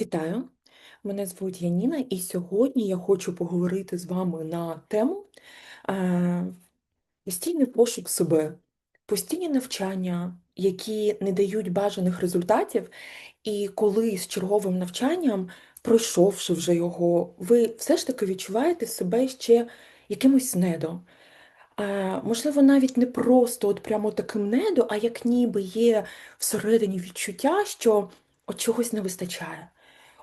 Вітаю! Мене звуть Яніна, і сьогодні я хочу поговорити з вами на тему е, постійний пошук себе, постійні навчання, які не дають бажаних результатів, і коли з черговим навчанням, пройшовши вже його, ви все ж таки відчуваєте себе ще якимось недо. Е, можливо, навіть не просто от прямо таким недо, а як ніби є всередині відчуття, що от чогось не вистачає.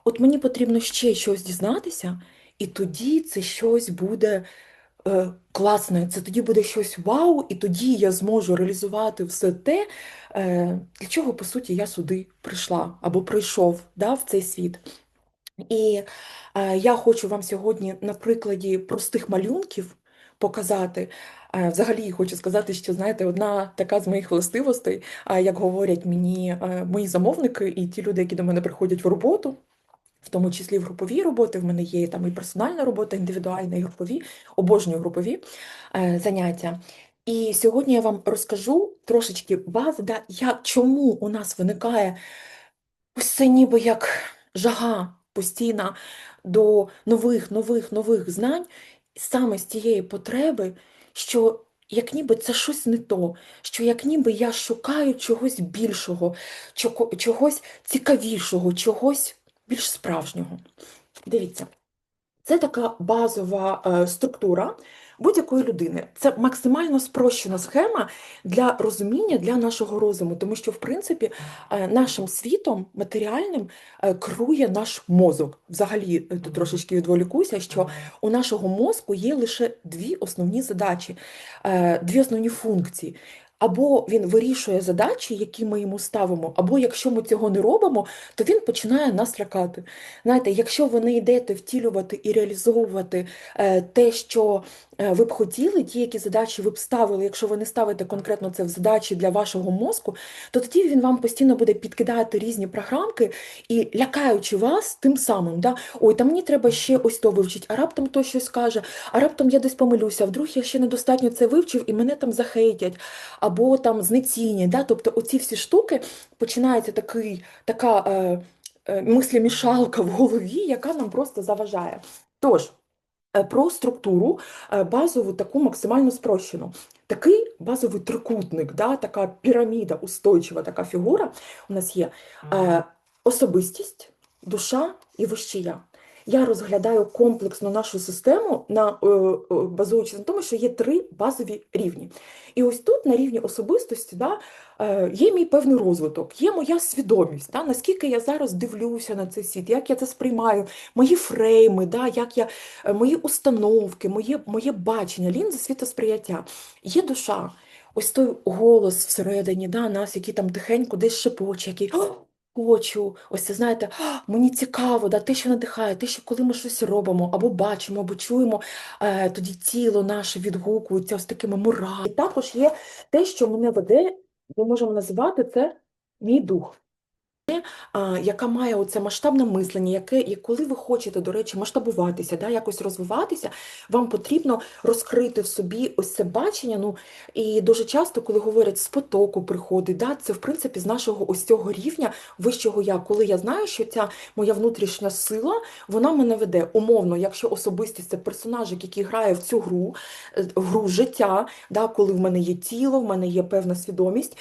От мені потрібно ще щось дізнатися, і тоді це щось буде е, класне, це тоді буде щось вау, і тоді я зможу реалізувати все те, е, для чого, по суті, я сюди прийшла або прийшов да, в цей світ. І е, я хочу вам сьогодні на прикладі простих малюнків показати. Е, Взагалі хочу сказати, що знаєте, одна така з моїх властивостей, як говорять мені е, мої замовники і ті люди, які до мене приходять в роботу, в тому числі в групові роботи, в мене є там і персональна робота, індивідуальна, і групові, обожнюю групові е, заняття. І сьогодні я вам розкажу трошечки бази, да, як, чому у нас виникає ось це ніби як жага постійна до нових, нових, нових знань, саме з тієї потреби, що як ніби це щось не то, що як ніби я шукаю чогось більшого, чого- чогось цікавішого, чогось більш справжнього. Дивіться, це така базова е, структура будь-якої людини. Це максимально спрощена схема для розуміння для нашого розуму, тому що, в принципі, е, нашим світом матеріальним е, керує наш мозок. Взагалі, тут трошечки відволікуся, що у нашого мозку є лише дві основні задачі, дві основні функції. Або він вирішує задачі, які ми йому ставимо, або якщо ми цього не робимо, то він починає нас лякати. Знаєте, якщо ви не йдете втілювати і реалізовувати е, те, що е, ви б хотіли, ті, які задачі ви б ставили, якщо ви не ставите конкретно це в задачі для вашого мозку, то тоді він вам постійно буде підкидати різні програмки і лякаючи вас тим самим. Да? Ой, та мені треба ще ось то вивчити, а раптом то щось каже, а раптом я десь помилюся, вдруг я ще недостатньо це вивчив і мене там захейтять, або там знецінять. Да? Тобто оці всі штуки починається такий, така. Е, е, мислімішалка в голові, яка нам просто заважає. Тож, е, про структуру е, базову таку максимально спрощену. Такий базовий трикутник, да, така піраміда, устойчива така фігура у нас є е, особистість, душа і вище я. Я розглядаю комплексно нашу систему, на, е, е, базуючись на тому, що є три базові рівні. І ось тут на рівні особистості да, е, є мій певний розвиток, є моя свідомість, да, наскільки я зараз дивлюся на цей світ, як я це сприймаю, мої фрейми, да, як я, мої установки, моє, моє бачення, лінзи світосприяття. Є душа. Ось той голос всередині да, нас, який там тихенько десь шепоче, який «О, хочу. Ось це знаєте, мені цікаво, да, те, що надихає, те, що коли ми щось робимо, або бачимо, або чуємо, е, тоді тіло наше відгукується ось такими мурами. І також є те, що мене веде, ми можемо називати це мій дух. Яка має оце масштабне мислення, яке, і коли ви хочете, до речі, масштабуватися, да, якось розвиватися, вам потрібно розкрити в собі ось це бачення. Ну, і дуже часто, коли говорять з потоку приходить, да, це в принципі з нашого ось цього рівня вищого я, коли я знаю, що ця моя внутрішня сила, вона мене веде. Умовно, якщо особистість це персонажик, який грає в цю гру, е, в гру життя, да, коли в мене є тіло, в мене є певна свідомість.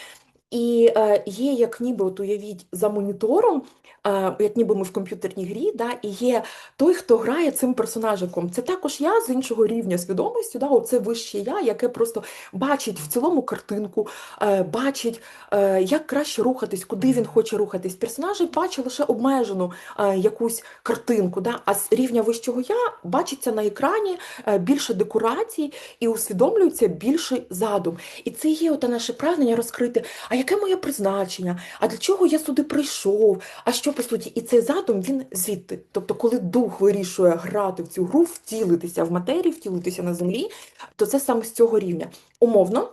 І е, є, як ніби, от уявіть, за монітором, е, як ніби ми в комп'ютерній грі, да, і є той, хто грає цим персонажиком. Це також я з іншого рівня свідомості, да, оце вище я, яке просто бачить в цілому картинку, е, бачить, е, як краще рухатись, куди він хоче рухатись. Персонажик бачить лише обмежену е, якусь картинку, да, а з рівня вищого я бачиться на екрані е, більше декорацій і усвідомлюється більший задум. І це є оте наше прагнення розкрити. А яке моє призначення? А для чого я сюди прийшов? А що по суті? І цей задум він звідти. Тобто, коли дух вирішує грати в цю гру, втілитися в матерію, втілитися на землі, то це саме з цього рівня. Умовно,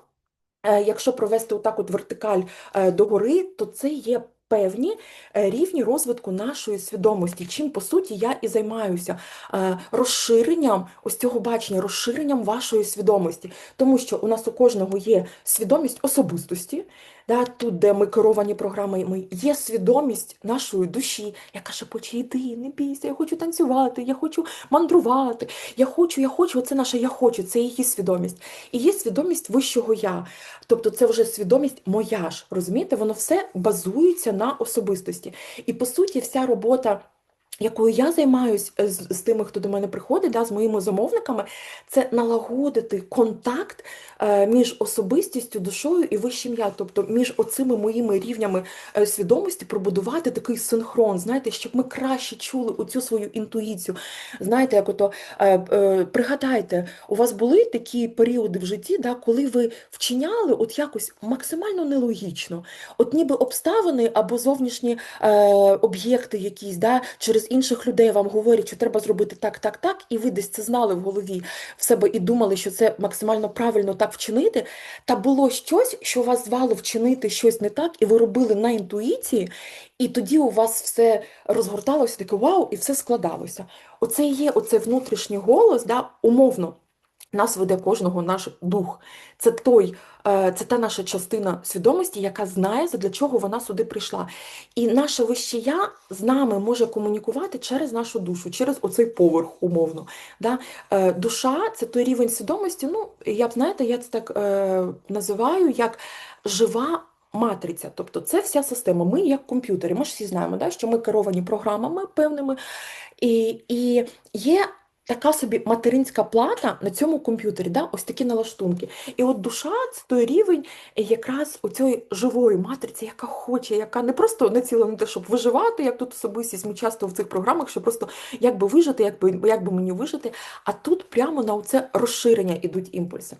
е, якщо провести отак от вертикаль е, догори, то це є певні е, рівні розвитку нашої свідомості, чим по суті я і займаюся е, розширенням ось цього бачення, розширенням вашої свідомості, тому що у нас у кожного є свідомість особистості. Да, Тут, де ми керовані програмами, є свідомість нашої душі, яка шепоче, йди, не бійся, я хочу танцювати, я хочу мандрувати, я хочу, я хочу, це наше я хочу, це її свідомість. І є свідомість вищого я. Тобто це вже свідомість моя ж. Розумієте, воно все базується на особистості. І по суті, вся робота якою я займаюся е, з, з тими, хто до мене приходить, да, з моїми замовниками, це налагодити контакт е, між особистістю, душою і вищим я, тобто між оцими моїми рівнями е, свідомості пробудувати такий синхрон, знаєте, щоб ми краще чули оцю свою інтуїцію. Знаєте, як ото е, е, пригадайте, у вас були такі періоди в житті, да, коли ви вчиняли от якось максимально нелогічно, от ніби обставини або зовнішні е, об'єкти якісь, да, через інших людей вам говорять, що треба зробити так, так, так, і ви десь це знали в голові в себе і думали, що це максимально правильно так вчинити. Та було щось, що вас звало вчинити щось не так, і ви робили на інтуїції, і тоді у вас все розгорталося, таке вау, і все складалося. Оце і є оце внутрішній голос, да, умовно. Нас веде кожного наш дух. Це той, е, це та наша частина свідомості, яка знає, для чого вона сюди прийшла. І наше вище я з нами може комунікувати через нашу душу, через оцей поверх, умовно. Да? Е, душа це той рівень свідомості. Ну, я б знаєте, я це так е, називаю як жива. Матриця, тобто це вся система. Ми як комп'ютери. Ми ж всі знаємо, да, що ми керовані програмами певними, і і є така собі материнська плата на цьому комп'ютері, да? ось такі налаштунки. І от душа це той рівень якраз оцієї живої матриці, яка хоче, яка не просто націлена на те, щоб виживати, як тут особистість, ми часто в цих програмах, що просто як би вижити, як би, як би мені вижити, а тут прямо на це розширення йдуть імпульси.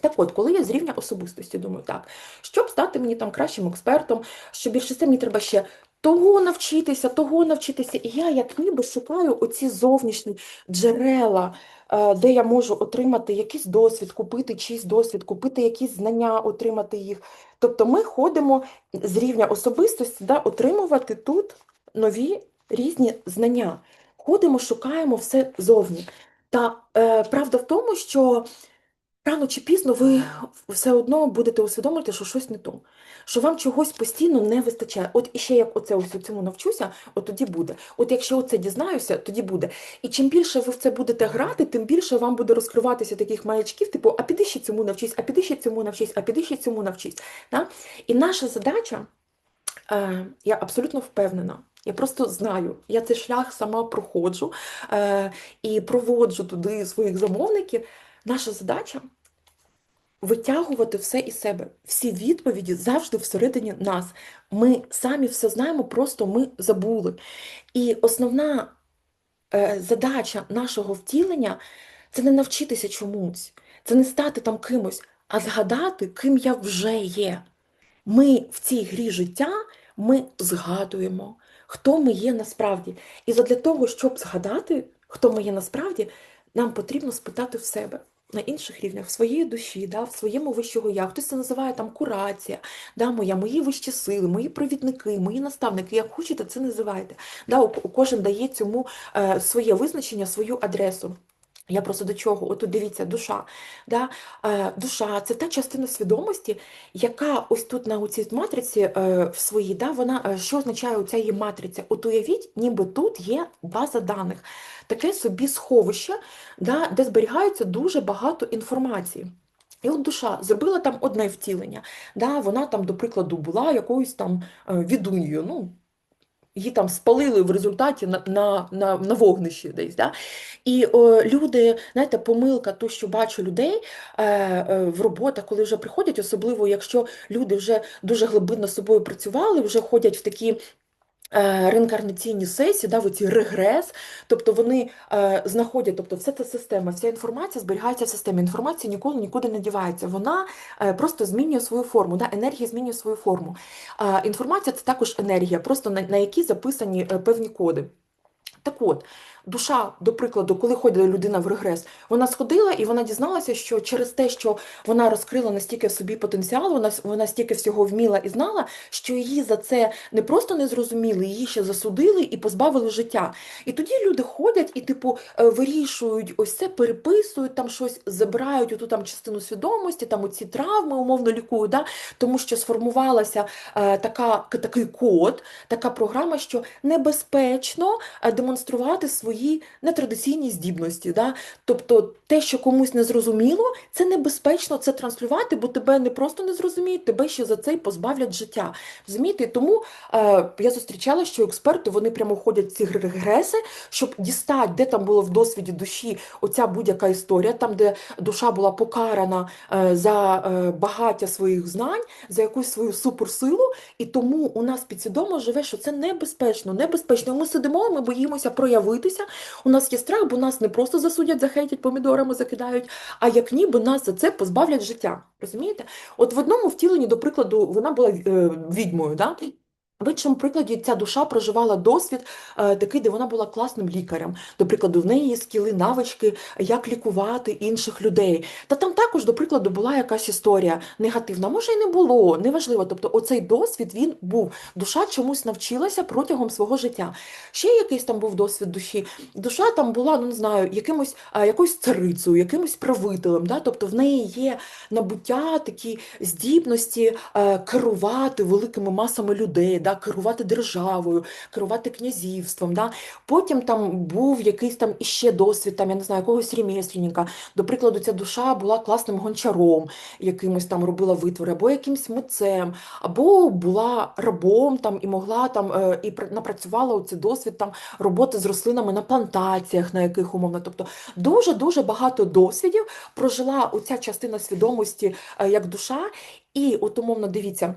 Так от, коли я з рівня особистості думаю, так, щоб стати мені там кращим експертом, що більше мені треба ще того навчитися, того навчитися. І я, як ніби, шукаю оці зовнішні джерела, е, де я можу отримати якийсь досвід, купити чийсь досвід, купити якісь знання, отримати їх. Тобто ми ходимо з рівня особистості, да, отримувати тут нові різні знання. Ходимо, шукаємо все зовні. Та е, правда в тому, що рано чи пізно ви все одно будете усвідомити, що щось не то що вам чогось постійно не вистачає. От іще як оце ось у цьому навчуся, от тоді буде. От якщо оце дізнаюся, тоді буде. І чим більше ви в це будете грати, тим більше вам буде розкриватися таких маячків, типу, а піди ще цьому навчись, а піди ще цьому навчись, а піди ще цьому навчись. Да? І наша задача, е, я абсолютно впевнена. Я просто знаю, я цей шлях сама проходжу е, і проводжу туди своїх замовників. Наша задача витягувати все із себе. Всі відповіді завжди всередині нас. Ми самі все знаємо, просто ми забули. І основна е, задача нашого втілення це не навчитися чомусь, це не стати там кимось, а згадати, ким я вже є. Ми в цій грі життя ми згадуємо, хто ми є насправді. І для того, щоб згадати, хто ми є насправді, нам потрібно спитати в себе на інших рівнях, в своїй душі, да, в своєму вищого я. Хтось це називає там курація, да, моя, мої вищі сили, мої провідники, мої наставники. Як хочете, це називайте. Да, Кожен дає цьому е, своє визначення, свою адресу. Я просто до чого? Отут дивіться, душа. Да? Е, душа це та частина свідомості, яка ось тут на цій матриці е, в своїй, да, вона, е, що означає оця її матриця? От уявіть, ніби тут є база даних, таке собі сховище, да, де зберігається дуже багато інформації. І от душа зробила там одне втілення. Да, Вона там, до прикладу, була якоюсь там відуньою. ну, Її там спалили в результаті на на, на, на вогнищі десь. Да? І о, люди, знаєте, помилка, то, що бачу людей е, е, в роботах, коли вже приходять, особливо якщо люди вже дуже глибинно з собою працювали, вже ходять в такі Е, реінкарнаційні сесії, да, оці регрес, тобто вони е, знаходять, тобто вся ця система, вся інформація зберігається в системі. Інформація ніколи нікуди не дівається. Вона е, просто змінює свою форму. Да, Енергія змінює свою форму. Е, інформація це також енергія, просто на, якій записані е, певні коди. Так от, душа, до прикладу, коли ходила людина в регрес, вона сходила і вона дізналася, що через те, що вона розкрила настільки в собі потенціал, вона, вона стільки всього вміла і знала, що її за це не просто не зрозуміли, її ще засудили і позбавили життя. І тоді люди ходять і, типу, е, вирішують ось це, переписують там щось, забирають оту там частину свідомості, там оці травми умовно лікують, да? тому що сформувалася е, така, такий код, така програма, що небезпечно е, демонструвати свої нетрадиційні здібності. Да? Тобто те, що комусь не зрозуміло, це небезпечно це транслювати, бо тебе не просто не зрозуміють, тебе ще за це й позбавлять життя. Розумієте? Тому е, я зустрічала, що експерти вони прямо ходять в ці регреси, щоб дістати, де там було в досвіді душі оця будь-яка історія, там, де душа була покарана е, за е, багаття своїх знань, за якусь свою суперсилу, і тому у нас підсвідомо живе, що це небезпечно, небезпечно. Ми сидимо, ми боїмося проявитися. У нас є страх, бо нас не просто засудять, захейтять помідорами, закидають, а як ніби нас за це позбавлять життя. Розумієте? От в одному втіленні, до прикладу, вона була е, відьмою. Да? В прикладі ця душа проживала досвід е, такий, де вона була класним лікарем. До прикладу, в неї є скіли, навички, як лікувати інших людей. Та там також, до прикладу, була якась історія негативна. Може, і не було, неважливо. Тобто, оцей досвід він був. Душа чомусь навчилася протягом свого життя. Ще якийсь там був досвід душі. Душа там була, ну не знаю, якимось е, якоюсь царицею, якимось правителем. Да? Тобто в неї є набуття, такі здібності е, керувати великими масами людей. Да? Керувати державою, керувати князівством. Да? Потім там був якийсь там іще досвід, там, я не знаю, якогось ремесленника. До прикладу, ця душа була класним гончаром, якимось там робила витвори, або якимсь митцем, або була рабом там і могла там е, і напрацювала оцей досвід там роботи з рослинами на плантаціях, на яких умовно. Тобто дуже-дуже багато досвідів прожила оця частина свідомості е, як душа, і от умовно дивіться.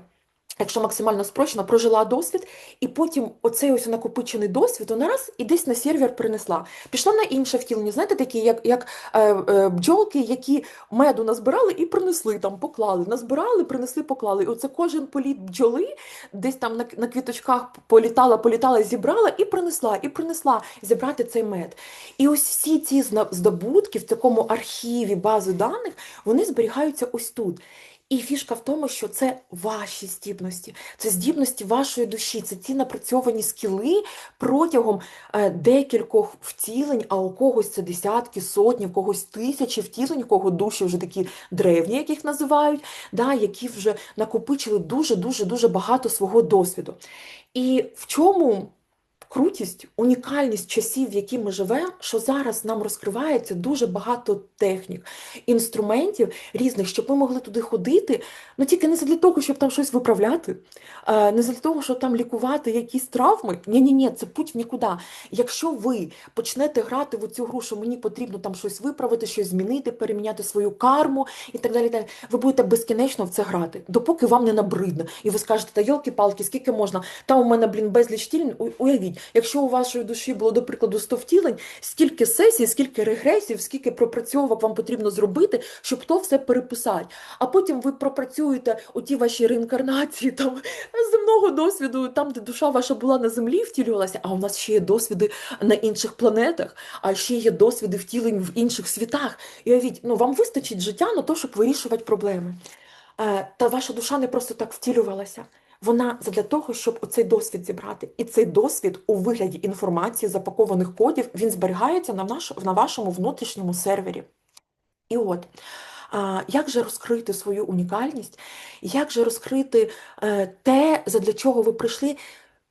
Якщо максимально спрощено, прожила досвід, і потім оцей ось накопичений досвід вона раз і десь на сервер принесла. Пішла на інше втілення, знаєте, такі, як як е, е, бджолки, які меду назбирали і принесли там, поклали. Назбирали, принесли, поклали. І оце кожен політ бджоли десь там на на квіточках політала, політала, зібрала і принесла, і принесла зібрати цей мед. І ось всі ці здобутки в такому архіві бази даних вони зберігаються ось тут. І фішка в тому, що це ваші здібності, це здібності вашої душі, це ті напрацьовані скіли протягом е, декількох втілень, а у когось це десятки, сотні, у когось тисячі втілень, у кого душі вже такі древні, як їх називають, да, які вже накопичили дуже-дуже дуже багато свого досвіду. І в чому крутість, унікальність часів, в які ми живемо, що зараз нам розкривається дуже багато технік, інструментів різних, щоб ми могли туди ходити, ну тільки не для того, щоб там щось виправляти, не для того, щоб там лікувати якісь травми. Ні, ні, ні, це путь в нікуди. Якщо ви почнете грати в цю гру, що мені потрібно там щось виправити, щось змінити, переміняти свою карму і так далі, далі ви будете безкінечно в це грати, допоки вам не набридне. І ви скажете, та йолки-палки, скільки можна? Там у мене, блін, безліч тілень, уявіть. Якщо у вашої душі було, до прикладу, 100 втілень, скільки сесій, скільки регресів, скільки пропрацьовок вам потрібно зробити, щоб то все переписати. А потім ви пропрацюєте у ті ваші реінкарнації там земного досвіду, там, де душа ваша була на землі, втілювалася, а у нас ще є досвіди на інших планетах, а ще є досвіди втілень в інших світах. І уявіть, ну вам вистачить життя на те, щоб вирішувати проблеми. Е, та ваша душа не просто так втілювалася. Вона для того, щоб оцей досвід зібрати. І цей досвід у вигляді інформації, запакованих кодів, він зберігається на, наш, на вашому внутрішньому сервері. І от, а, як же розкрити свою унікальність, як же розкрити е, те, задля чого ви прийшли,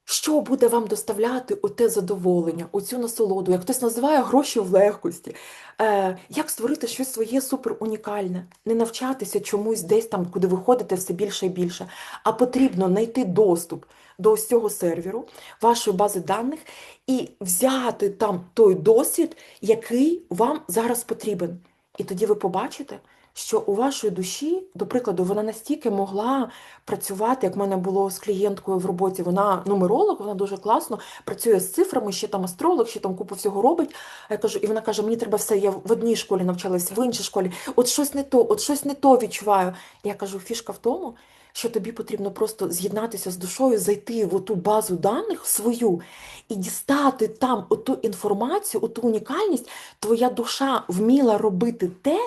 що буде вам доставляти оте задоволення, оцю насолоду, як хтось називає гроші в легкості, Е, як створити щось своє супер унікальне, не навчатися чомусь десь там, куди ви ходите все більше і більше, а потрібно знайти доступ до ось цього серверу, вашої бази даних, і взяти там той досвід, який вам зараз потрібен. І тоді ви побачите що у вашої душі, до прикладу, вона настільки могла працювати, як в мене було з клієнткою в роботі. Вона нумеролог, вона дуже класно працює з цифрами, ще там астролог, ще там купу всього робить. А Я кажу, і вона каже: Мені треба все, я в одній школі навчалась, в іншій школі. От щось не то, от щось не то відчуваю. Я кажу, фішка в тому. що тобі потрібно просто з'єднатися з душою, зайти в оту базу даних свою і дістати там оту інформацію, оту унікальність, твоя душа вміла робити те,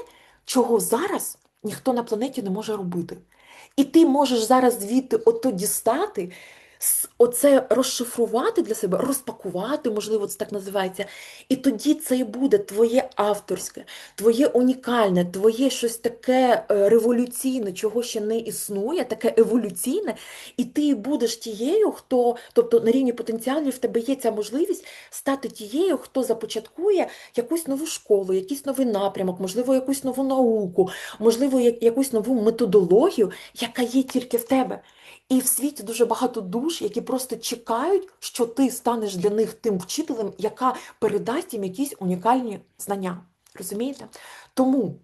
чого зараз ніхто на планеті не може робити. І ти можеш зараз звідти ото дістати, оце розшифрувати для себе, розпакувати, можливо, це так називається. І тоді це і буде твоє авторське, твоє унікальне, твоє щось таке е, революційне, чого ще не існує, таке еволюційне, і ти будеш тією, хто, тобто на рівні потенціалів в тебе є ця можливість стати тією, хто започаткує якусь нову школу, якийсь новий напрямок, можливо, якусь нову науку, можливо, якусь нову методологію, яка є тільки в тебе. І в світі дуже багато душ, які просто чекають, що ти станеш для них тим вчителем, яка передасть їм якісь унікальні знання. Розумієте? Тому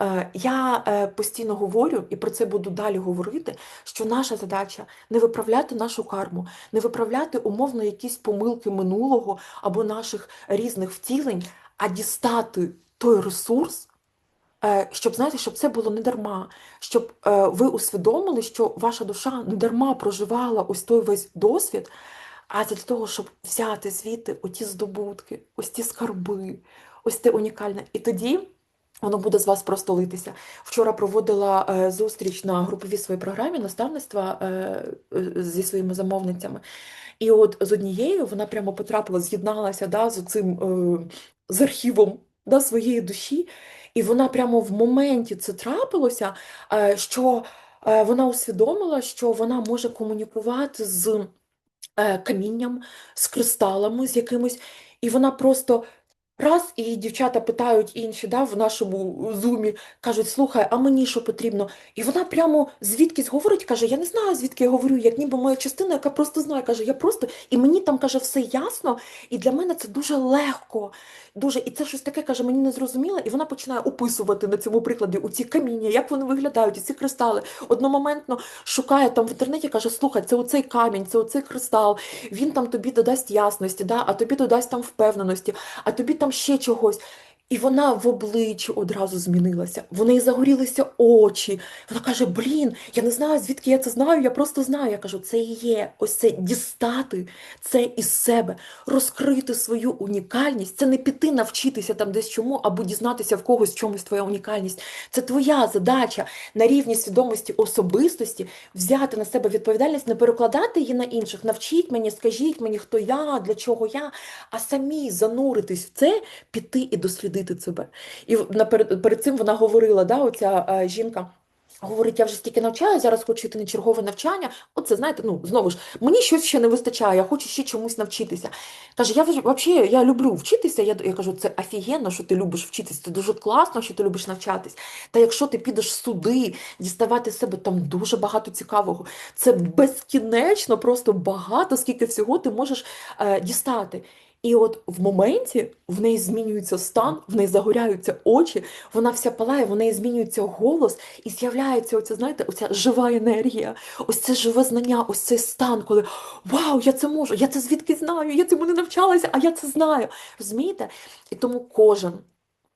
е, я е, постійно говорю, і про це буду далі говорити, що наша задача не виправляти нашу карму, не виправляти умовно якісь помилки минулого або наших різних втілень, а дістати той ресурс, Е, щоб знаєте, щоб це було не дарма, щоб е, ви усвідомили, що ваша душа не дарма проживала ось той весь досвід, а для того, щоб взяти звідти оті здобутки, ось ті скарби, ось те унікальне. І тоді воно буде з вас просто литися. Вчора проводила е, зустріч на груповій своїй програмі наставництва е, е, зі своїми замовницями. І от з однією вона прямо потрапила, з'єдналася да, з цим е, з архівом да, своєї душі. І вона прямо в моменті це трапилося, е, що е, вона усвідомила, що вона може комунікувати з е, камінням, з кристалами, з якимось, і вона просто. Раз, і дівчата питають інші, да, в нашому зумі, кажуть, слухай, а мені що потрібно? І вона прямо звідкись говорить, каже, я не знаю, звідки я говорю, як ніби моя частина, яка просто знає, каже, я просто, і мені там каже, все ясно, і для мене це дуже легко. Дуже, і це щось таке каже, мені не зрозуміло, і вона починає описувати на цьому прикладі у ці каміння, як вони виглядають, ці кристали. Одномоментно шукає там в інтернеті, каже: слухай, це оцей камінь, це оцей кристал, він там тобі додасть ясності, да, а тобі додасть там впевненості, а тобі там ще чогось. І вона в обличчі одразу змінилася. В неї загорілися очі. Вона каже: Блін, я не знаю, звідки я це знаю, я просто знаю. Я кажу, це і є. Ось це дістати це із себе, розкрити свою унікальність. Це не піти навчитися там десь чому, або дізнатися в когось чомусь твоя унікальність. Це твоя задача на рівні свідомості особистості взяти на себе відповідальність, не перекладати її на інших. Навчіть мені, скажіть мені, хто я, для чого я, а самі зануритись в це, піти і дослідити себе. І наперед перед цим вона говорила, да, оця жінка. Говорить, я вже стільки навчаю, зараз хочу йти на чергове навчання. Оце, знаєте, ну, знову ж, мені щось ще не вистачає, я хочу ще чомусь навчитися. Каже, я взагалі я люблю вчитися. Я, я кажу, це офігенно, що ти любиш вчитися, це дуже класно, що ти любиш навчатись. Та якщо ти підеш в суди, діставати себе, там дуже багато цікавого. Це безкінечно, просто багато, скільки всього ти можеш е, дістати. І от в моменті в неї змінюється стан, в неї загоряються очі, вона вся палає, в неї змінюється голос, і з'являється оця, знаєте, оця жива енергія, ось це живе знання, ось цей стан, коли Вау, я це можу, я це звідки знаю, я цьому не навчалася, а я це знаю. Розумієте? І тому кожен.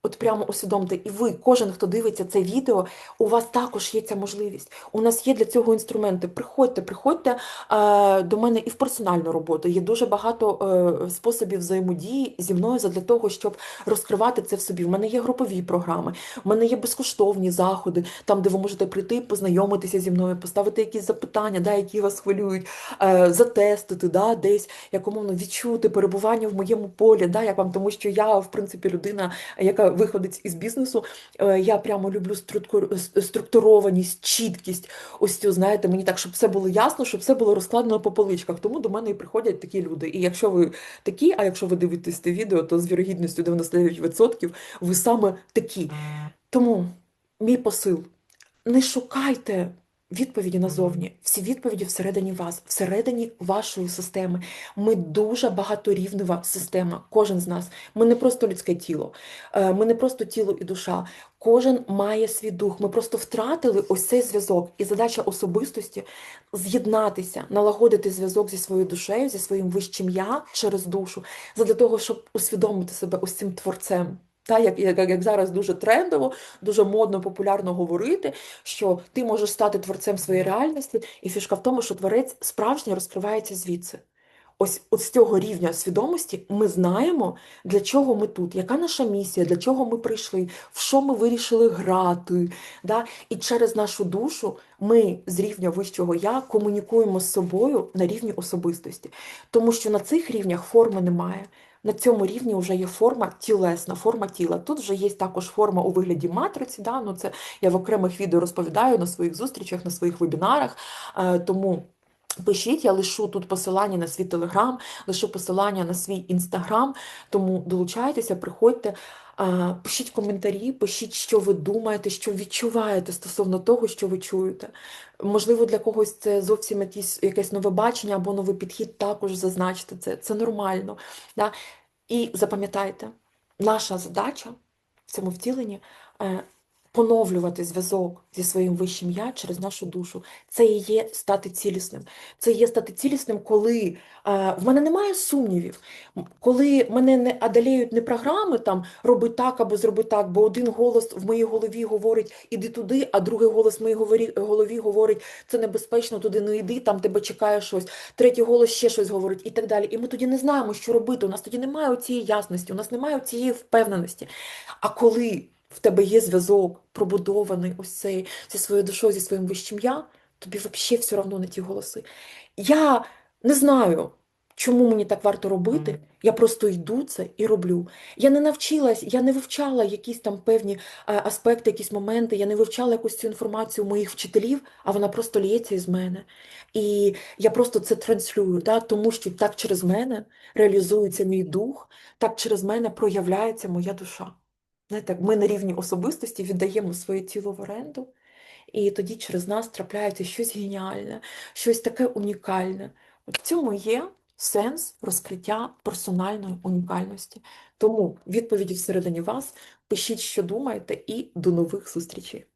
От прямо усвідомте, і ви, кожен, хто дивиться це відео, у вас також є ця можливість. У нас є для цього інструменти. Приходьте, приходьте е, до мене і в персональну роботу. Є дуже багато е, способів взаємодії зі мною для того, щоб розкривати це в собі. У мене є групові програми, у мене є безкоштовні заходи, там, де ви можете прийти, познайомитися зі мною, поставити якісь запитання, да, які вас хвилюють, е, затестити, да, десь як умовно відчути перебування в моєму полі. Да, як вам, тому що я, в принципі, людина, яка виходить із бізнесу. Е, Я прямо люблю структур- структурованість, чіткість. Ось цю, знаєте, мені так, щоб все було ясно, щоб все було розкладено по поличках. Тому до мене і приходять такі люди. І якщо ви такі, а якщо ви дивитесь це відео, то з вірогідністю 99% ви саме такі. Тому мій посил: не шукайте відповіді назовні. Всі відповіді всередині вас, всередині вашої системи. Ми дуже багаторівнева система, кожен з нас. Ми не просто людське тіло, е, ми не просто тіло і душа. Кожен має свій дух. Ми просто втратили ось цей зв'язок. І задача особистості з'єднатися, налагодити зв'язок зі своєю душею, зі своїм вищим я через душу, задля того, щоб усвідомити себе ось цим творцем. Та, як, як, як зараз дуже трендово, дуже модно, популярно говорити, що ти можеш стати творцем своєї реальності, і фішка в тому, що творець справжній розкривається звідси. Ось, от з цього рівня свідомості ми знаємо, для чого ми тут, яка наша місія, для чого ми прийшли, в що ми вирішили грати. Да? І через нашу душу ми з рівня вищого я комунікуємо з собою на рівні особистості. Тому що на цих рівнях форми немає. На цьому рівні вже є форма тілесна, форма тіла. Тут вже є також форма у вигляді матриці. Да? Ну, це я в окремих відео розповідаю на своїх зустрічах, на своїх вебінарах. Е, Тому Пишіть, я лишу тут посилання на свій телеграм, лишу посилання на свій інстаграм, тому долучайтеся, приходьте, пишіть коментарі, пишіть, що ви думаєте, що відчуваєте стосовно того, що ви чуєте. Можливо, для когось це зовсім якісь, якесь нове бачення або новий підхід, також зазначте це. Це нормально. Да? І запам'ятайте, наша задача в цьому втіленні е, поновлювати зв'язок зі своїм вищим я через нашу душу. Це і є стати цілісним. Це є стати цілісним, коли е, в мене немає сумнівів, коли мене не одоліють не програми там роби так або зроби так, бо один голос в моїй голові говорить іди туди, а другий голос в моїй голові говорить це небезпечно, туди не йди, там тебе чекає щось. Третій голос ще щось говорить і так далі. І ми тоді не знаємо, що робити. У нас тоді немає цієї ясності, у нас немає цієї впевненості. А коли в тебе є зв'язок, пробудований ось цей зі своєю душою, зі своїм вищим я, тобі взагалі все одно на ті голоси. Я не знаю, чому мені так варто робити. Я просто йду це і роблю. Я не навчилась, я не вивчала якісь там певні е, аспекти, якісь моменти, я не вивчала якусь цю інформацію моїх вчителів, а вона просто лється із мене. І я просто це транслюю, да, тому що так через мене реалізується мій дух, так через мене проявляється моя душа. Знаєте, ми на рівні особистості віддаємо своє тіло в оренду, і тоді через нас трапляється щось геніальне, щось таке унікальне. В цьому є сенс розкриття персональної унікальності. Тому відповіді всередині вас, пишіть, що думаєте, і до нових зустрічей.